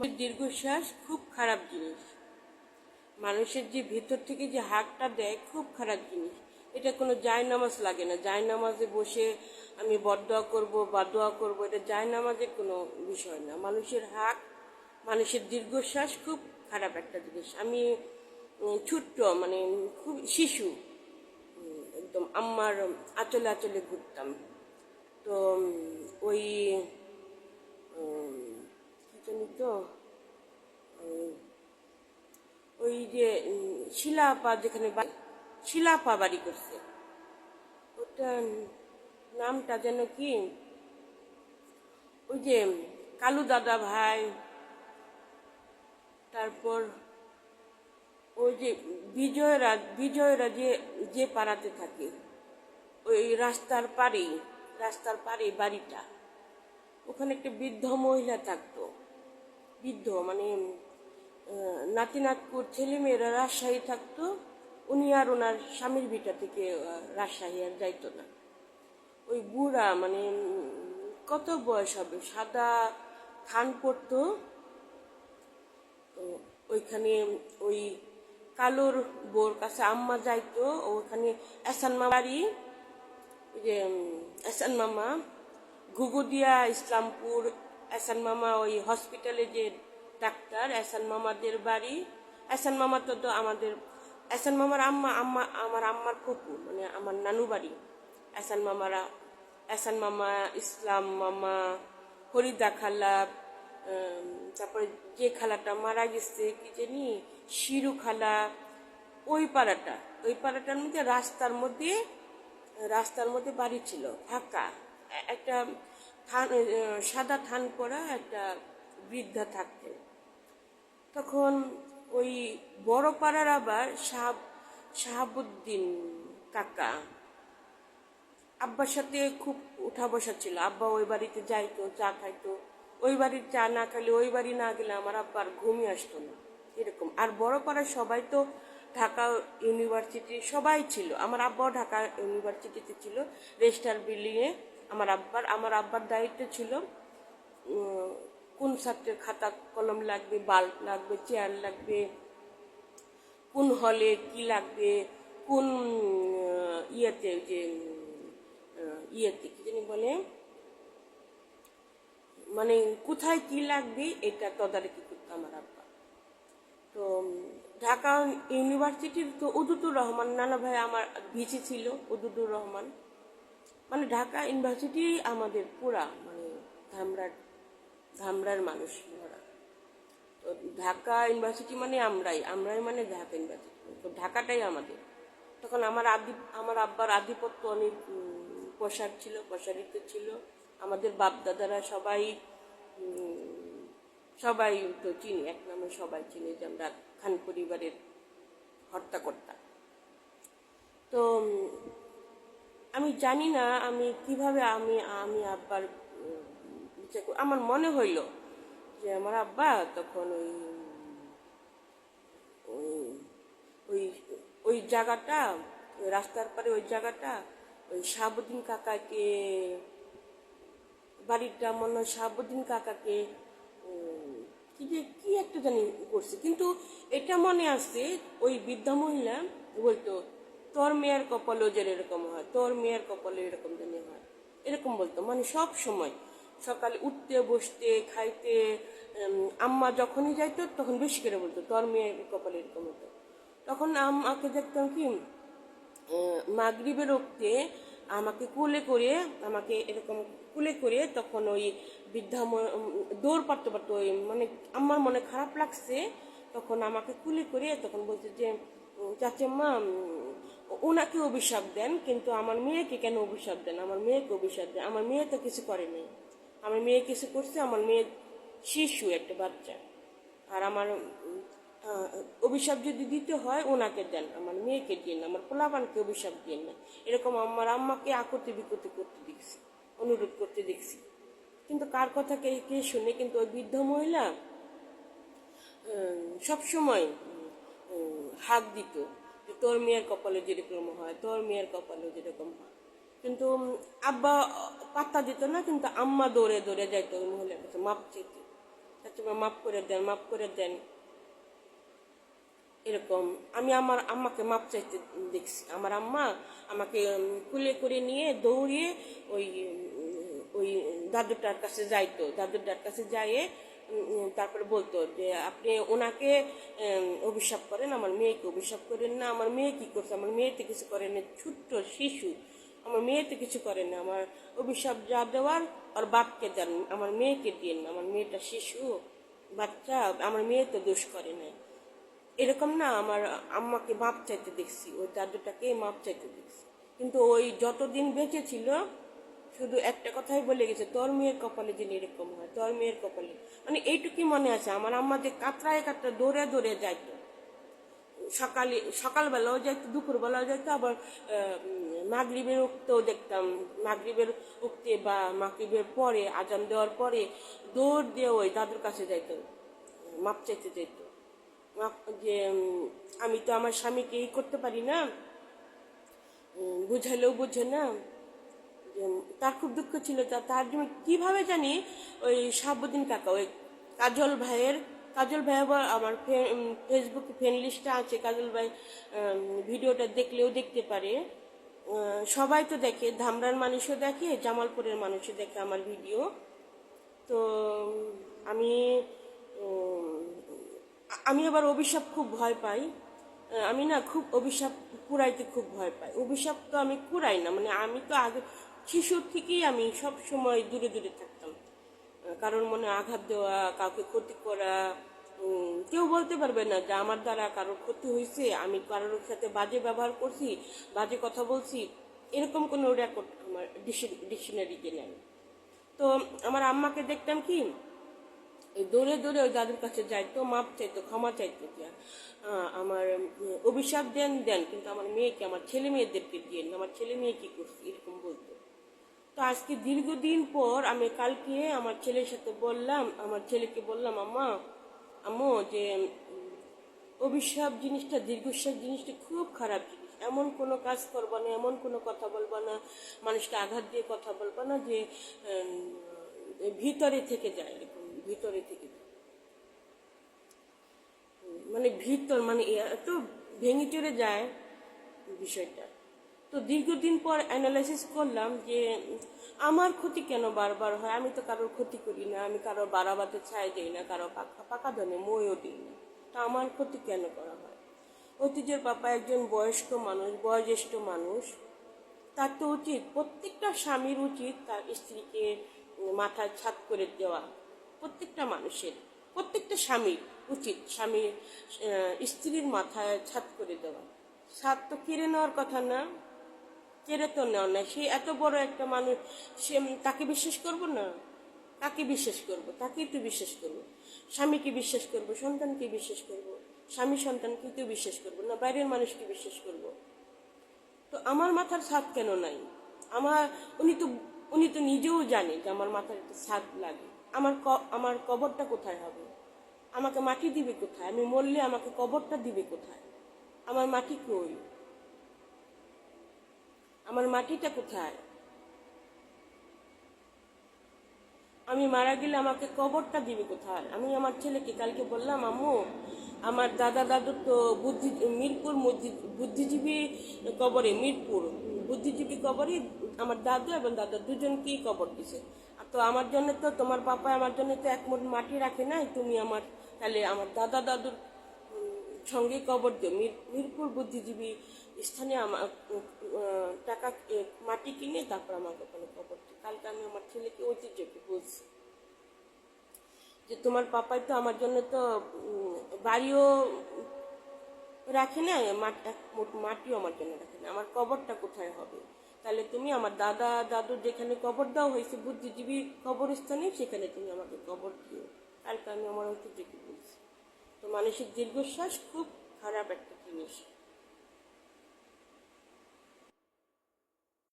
আমার দীর্ঘশ্বাস খুব খারাপ জিনিস। মানুষের যে ভেতর থেকে যে হাকটা দেয় খুব খারাপ জিনিস। এটা কোনো জায় নামাজ লাগে না। জায় নামাজে বসে আমি বদোয়া করব, বা দোয়া করব, এটা জায় নামাজের কোনো বিষয় না। মানুষের হাক মানুষের দীর্ঘশ্বাস খুব খারাপ একটা জিনিস। আমি ছোট্ট মানে খুব শিশু একদম আম্মার আঁচলে আচলে ঘুরতাম। তো ওই উম, তো ওই- যে শিলাপা যেখানে শিলাপা বাড়ি করছে ওটা নামটা যেন কি ওই যে কালু দাদা ভাই তারপর ওই যে বিজয়রা বিজয়রা যে যে পাড়াতে থাকে ওই রাস্তার পাড়েই রাস্তার পাড়ে বাড়িটা ওখানে একটা বৃদ্ধ মহিলা থাকতো। বৃদ্ধ মানে নাতি নাতপুর ছেলেমেয়েরা রাজশাহী থাকতো, উনি আর ওনার স্বামীর ভিটা থেকে রাজশাহী আর যাইতো না। ওই বুড়া মানে কত বয়স হবে? সাদা থান পড়তো ওইখানে ওই কালোর বোর কাছে আম্মা যাইতো, ওখানে এসান বাড়ি যে এসান মামা ঘুগুদিয়া ইসলামপুর এসান মামা ওই হসপিটালে যে ডাক্তার এসান মামাদের বাড়ি। এসান মামা তো তো আমাদের এসান মামার আম্মা আম্মা, আমার আম্মার ফুপু মানে আমার নানু বাড়ি। এসান মামারা এসান মামা, ইসলাম মামা, হরিদা খালা তারপরে যে খালাটা মারা গেছে, কি জানি, শিরু খালা, ওই পাড়াটা। ওই পাড়াটার মধ্যে রাস্তার মধ্যে রাস্তার মধ্যে বাড়ি ছিল, ফাঁকা। একটা সাদা থান পরা একটা বৃদ্ধা থাকতেন। তখন ওই বড় পাড়ার আবার সাহাব শাহাবুদ্দিন কাকা আব্বার সাথে খুব উঠা বসা ছিল। আব্বা ওই বাড়িতে যাইতো, চা খাইতো। ওই বাড়ির চা না খাইলে ওই বাড়ি না গেলে আমার আব্বার ঘুমই আসতো না, এরকম। আর বড় পাড়ার সবাই তো ঢাকা ইউনিভার্সিটি সবাই ছিল। আমার আব্বাও ঢাকা ইউনিভার্সিটিতে ছিল, রেজিস্টার বিল্ডিংয়ে। আমার আব্বার আমার আব্বার দায়িত্ব ছিল কোন ছাত্রের খাতা, কলম লাগবে, বাল্ব লাগবে, চেয়ার লাগবে, কোন হলে কি লাগবে, কোন ইয়েতে যে ইয়েতে কি জানি বলে মানে কোথায় কি লাগবে এটা তদারকি করতো আমার আব্বা। তো, ঢাকা ইউনিভার্সিটির তো উদুতুর রহমান, নানা ভাই আমার ভিসি ছিল উদুতুর রহমান। মানে ঢাকা ইউনিভার্সিটি আমাদের পুরা মানে ধামরার ধামরার মানুষ ধরা তো ঢাকা ইউনিভার্সিটি মানে আমরাই আমরাই মানে ঢাকা ইউনিভার্সিটি। তো ঢাকাটাই আমাদের। তখন আমার আদি, আমার আব্বার আধিপত্য অনেক প্রসার ছিল, প্রসারিত ছিল। আমাদের বাপ দাদারা সবাই সবাই তো চিনি, এক নামে সবাই চিনি যে আমরা খান পরিবারের হর্তাকর্তা। তো আমি জানি না আমি কীভাবে আমি আমি আব্বার, আমার মনে হইল যে আমার আব্বা তখন ওই ওই ওই জায়গাটা রাস্তার পারে ওই জায়গাটা, ওই শাহাবুদ্দিন কাকাকে বাড়িটা মনে হয় শাহাবুদ্দিন কাকাকে কি যে, কি একটা জানি করছে। কিন্তু এটা মনে আছে, ওই বৃদ্ধা মহিলা বলতো তোর মেয়ের কপালও যে এরকম হয় তোর মেয়ের কপালে এরকম জানি হয়। এরকম বলতো। মানে সব সময় সকালে উঠতে বসতে খাইতে আম্মা যখনই যাইতো তখন বেশি করে বলতো তোর মেয়ের কপালে এরকম হতো। তখন আম্মাকে দেখতাম কি মাগরিবের রক্তে আমাকে কুলে করে আমাকে এরকম কুলে করে তখন ওই বৃদ্ধা ম- দৌড় পারতে পারতো ওই মানে আমার মনে খারাপ লাগছে তখন আমাকে কুলে করে তখন বলছে যে চাচাম্মা উম, ওনাকে অভিশাপ দেন, কিন্তু আমার মেয়েকে কেন অভিশাপ দেন? আমার মেয়েকে অভিশাপ দেন। আমার মেয়ে তো কিছু করেনি। আমার মেয়ে কিছু করছে, আমার মেয়ে শিশু, একটা বাচ্চা। আর আমার অভিশাপ যদি দিতে হয়, ওনাকে দেন। আমার মেয়েকে দিন না, আমার পোলাপানকে অভিশাপ দিন না। এরকম আমার আম্মাকে আকতি বিকতি করতে দেখছি, অনুরোধ করতে দেখছি। কিন্তু কার কথা কে কে শুনে? কিন্তু ওই বৃদ্ধ মহিলা সবসময় হাত দিত। তোর মেয়ের কপালে যেরকম হয়, তোর মেয়ের কপালে যেরকম হয়। কিন্তু আব্বা পাত্তা দিত না, কিন্তু আম্মা দৌড়ে দৌড়ে যাইতো ওই মহিলার কাছে মাপ চাইতে চাচিমা মাফ করে দেন মাফ করে দেন। এরকম, আমি আমার আম্মাকে মাপ চাইতে দেখছি। আমার আম্মা আমাকে কুলে করে নিয়ে দৌড়িয়ে ওই ওই দাদুটার কাছে যাইতো। দাদুটার কাছে যাইয়ে তারপরে বলতো যে, আপনি ওনাকে অভিশাপ করেন, আমার মেয়েকে অভিশাপ করেন না, আমার মেয়ে কি করছে, আমার মেয়েতে কিছু করেন না, ছোট্ট শিশু, আমার মেয়েতে কিছু করেন না, আমার অভিশাপ যা দেওয়ার আর বাপকে দেন, আমার মেয়েকে দিন আমার মেয়েটা শিশু, বাচ্চা, আমার মেয়ে তো দোষ করে না এরকম না, আমার আম্মাকে মাপ চাইতে দেখছি, ওই দাদুটাকে মাপ চাইতে দেখছি। কিন্তু ওই যতদিন বেঁচে ছিল শুধু একটা কথাই বলে গেছে, তোর মেয়ের কপালে যেন এরকম হয়, তোর মেয়ের কপালে। মানে এইটুকুই মনে আছে, আমার আম্মা যে কাতরায় কাতরা দৌড়ে দৌড়ে যাইতো। সকালে, সকালবেলাও যাইতো, দুপুরবেলাও যাইতো, আবার মাগরিবের উঠতেও দেখতাম, মাগরিবের উঠতে বা মাগরিবের পরে, আজান দেওয়ার পরে দৌড় দিয়ে ওই দাদুর কাছে যাইতো, মাপ চাইতে যাইতো। যে আমি তো আমার স্বামীকে এই করতে পারি না বুঝালেও বুঝে না। যে তার খুব দুঃখ ছিল। তা, তার জন্য কীভাবে জানি ওই সাবুদ্দিন কাকা, ওই কাজল ভাইয়ের, কাজল ভাই আবার আমার ফেসবুকে ফ্রেন্ড লিস্টটা আছে, কাজল ভাই ভিডিওটা দেখলেও দেখতে পারে। সবাই তো দেখে, ধামরার মানুষও দেখে, জামালপুরের মানুষও দেখে আমার ভিডিও। তো, আমি আমি আবার অভিশাপ খুব ভয় পাই। আমি না খুব অভিশাপ কুড়াইতে খুব ভয় পাই। অভিশাপ তো আমি কুড়াই না মানে আমি তো আগে শিশুর থেকেই আমি সব সময় দূরে দূরে থাকতাম। কারোর মনে আঘাত দেওয়া, কাউকে ক্ষতি করা কেউ বলতে পারবে না যে আমার দ্বারা কারোর ক্ষতি হয়েছে, আমি কারোর সাথে বাজে ব্যবহার করছি, বাজে কথা বলছি, এরকম কোনো রেকর্ড আমার ডিকশনারিতে নেই। তো আমার আম্মাকে দেখতাম কি দৌড়ে দৌড়ে ওই দাদুর কাছে যাইতো, মাপ চাইতো, ক্ষমা চাইতো আমার অভিশাপ দেন দেন, কিন্তু আমার মেয়েকে, আমার ছেলে মেয়েদেরকে দিয়ে, আমার ছেলে মেয়ে কি করছে, এরকম বলতো। তো আজকে দীর্ঘদিন পর আমি কালকে আমার ছেলের সাথে বললাম, আমার ছেলেকে বললাম, আম্মা, আম্মু, যে, অভিশাপ জিনিসটা, দীর্ঘশ্বাস জিনিসটা খুব খারাপ জিনিস। এমন কোনো কাজ করব না, এমন কোনো কথা বলব না, মানুষকে আঘাত দিয়ে কথা বলব না যে ভিতরে থেকে যায় এরকম, ভিতরে থেকে মানে ভিতর মানে এত ভেঙে চড়ে যায় বিষয়টা। তো দীর্ঘদিন পর অ্যানালাইসিস করলাম যে আমার ক্ষতি কেন বারবার হয়? আমি তো কারোর ক্ষতি করি না আমি কারোর বাড়াবাতে ছায় দিই না কারও পাকা পাকা ধনে মইও দিই না। তা আমার ক্ষতি কেন করা হয়? ঐতিহ্যের পাপা একজন বয়স্ক মানুষ বয়োজ্যেষ্ঠ মানুষ। তার তো উচিত প্রত্যেকটা স্বামীর উচিত তার স্ত্রীকে মাথায় ছাদ করে দেওয়া। প্রত্যেকটা মানুষের প্রত্যেকটা স্বামীর উচিত স্বামী আহ, স্ত্রীর মাথায় ছাদ করে দেওয়া। ছাদ তো কেড়ে নেওয়ার কথা না। কেড়ে তো নেওয়া না। সে এত বড় একটা মানুষ, সে তাকে বিশ্বাস করব না? কাকে বিশ্বাস করব? তাকেই তো বিশ্বাস করব। স্বামীকে বিশ্বাস করব, সন্তানকে বিশ্বাস করব। স্বামী সন্তানকে তো বিশ্বাস করব না, বাইরের মানুষকে বিশ্বাস করব। তো আমার মাথার ছাদ কেন নাই? আমার, উনি তো উনি তো নিজেও জানে যে আমার মাথার একটা ছাদ লাগে। আমার আমার কবরটা কোথায় হবে? আমাকে মাটি দিবে কোথায়? আমি মরলে আমাকে কবরটা দিবে কোথায়? আমার মাটি কই? আমার মাটিটা কোথায়? আমি মারা গেলে আমাকে কবরটা দিবে কোথায়? আমি আমার ছেলেকে কালকে বললাম, আম্মু, আমার দাদা দাদু তো বুদ্ধি, মিরপুর বুদ্ধিজীবী কবরে, মিরপুর বুদ্ধিজীবী কবরে আমার দাদু এবং দাদা দুজনকেই কবর দিছে। তো আমার জন্য তো, তোমার পাপা আমার জন্য তো এক মুঠ মাটি রাখে নাই, তুমি আমার, তাহলে আমার দাদা দাদুর সঙ্গে কবর দিও মির- মিরপুর বুদ্ধিজীবী স্থানে আমার টাকা মাটি কিনে তারপর আমাকে ওখানে কবর দিও কালকে আমি আমার ছেলেকে ঐতিহ্যকে বলছি যে, তোমার পাপাই তো আমার জন্য তো বাড়িও রাখে না মাটিও আমার জন্য রাখে না আমার কবরটা কোথায় হবে? তাহলে তুমি আমার দাদা দাদু যেখানে কবর দেওয়া হয়েছে বুদ্ধিজীবী কবরস্থানে, সেখানে তুমি আমাকে কবর দিও। কালকে আমি আমার ঐতিহ্যকে তো মানসিক দীর্ঘশ্বাস খুব খারাপ একটা জিনিস।